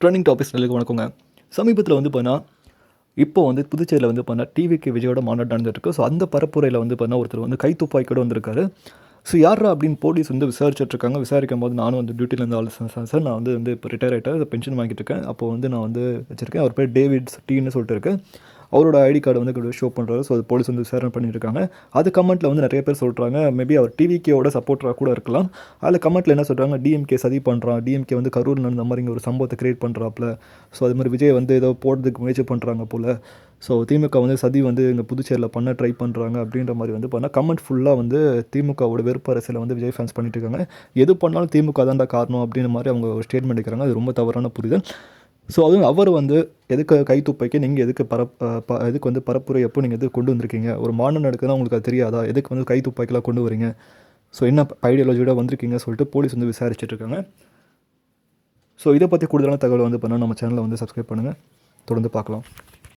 Trending topics நல்லது வணக்கங்க. சமீபத்தில் வந்து பார்த்தா இப்போ வந்து புதுச்சேரியில் வந்து பார்த்தா டிவிக்கு விஜயோட மாநாடு நடந்துட்டுருக்கு. ஸோ அந்த பரப்புரையில் வந்து பார்த்தா ஒருத்தர் வந்து கை துப்பாக்கியோட வந்திருக்காரு. ஸோ யாரா அப்படின்னு போலீஸ் வந்து விசாரிச்சிட்ருக்காங்க. விசாரிக்கும் போது நானும் வந்து டியூட்டிலேருந்து ஆள் சார் சார் நான் வந்து வந்து இப்போ ரிட்டையர் ஆகிட்டேன் பென்ஷன் வாங்கிட்டு இருக்கேன். அப்போ வந்து நான் வந்து வச்சுருக்கேன். அவர் பேர் டேவிட்ஸ் டீன்னு சொல்லிட்டு இருக்கேன் அவரோட ஐடி கார்டு வந்து ஷோ பண்ணுறாரு ஸோ அது போலீஸ் வந்து விசாரணை பண்ணியிருக்காங்க அது கமெண்ட்டில் வந்து நிறைய பேர் சொல்கிறாங்க மேபி அவர் டிவிகேவோட சப்போர்ட்டராக கூட இருக்கலாம். அதில் கமெண்ட்டில் என்ன சொல்கிறாங்க டிஎம்கே சதி பண்ணுறான் டிஎம்கே வந்து கரூர் நடந்த மாதிரிங்க ஒரு சம்பவத்தை கிரியேட் பண்ணுறாப்புல ஸோ அது மாதிரி விஜய் வந்து ஏதோ போடுறதுக்கு முயற்சி பண்ணுறாங்க போல். ஸோ திமுக வந்து சதி வந்து இங்கே புதுச்சேரியில் பண்ண ட்ரை பண்ணுறாங்க அப்படின்ற மாதிரி வந்து பண்ணால் கமெண்ட் ஃபுல்லாக வந்து திமுகவோட வெறுப்பு அரசியலை வந்து விஜய் ஃபேன்ஸ் பண்ணிட்டு இருக்காங்க எது பண்ணாலும் திமுக தான் காரணம் அப்படின்ற மாதிரி அவங்க ஒரு ஸ்டேட்மெண்ட் எடுக்கிறாங்க. அது ரொம்ப தவறான புரிதல். ஸோ அதுவும் அவர் வந்து எதுக்கு கைத்துப்பைக்கு நீங்கள் எதுக்கு பரப் ப எதுக்கு வந்து பரப்புரை எப்போ நீங்கள் எதுக்கு கொண்டு வந்திருக்கீங்க? ஒரு மாநிலம் நடக்குதுன்னா உங்களுக்கு அது தெரியாதா? எதுக்கு வந்து கைத்துப்பாய்க்கெலாம் கொண்டு வரீங்க? ஸோ என்ன ஐடியாலஜியோட வந்திருக்கீங்க சொல்லிட்டு போலீஸ் வந்து விசாரிச்சுட்டு இருக்காங்க. ஸோ இதை பற்றி கூடுதலான தகவல் வந்து பண்ணால் நம்ம சேனலை வந்து சப்ஸ்கிரைப் பண்ணுங்கள் தொடர்ந்து பார்க்கலாம்.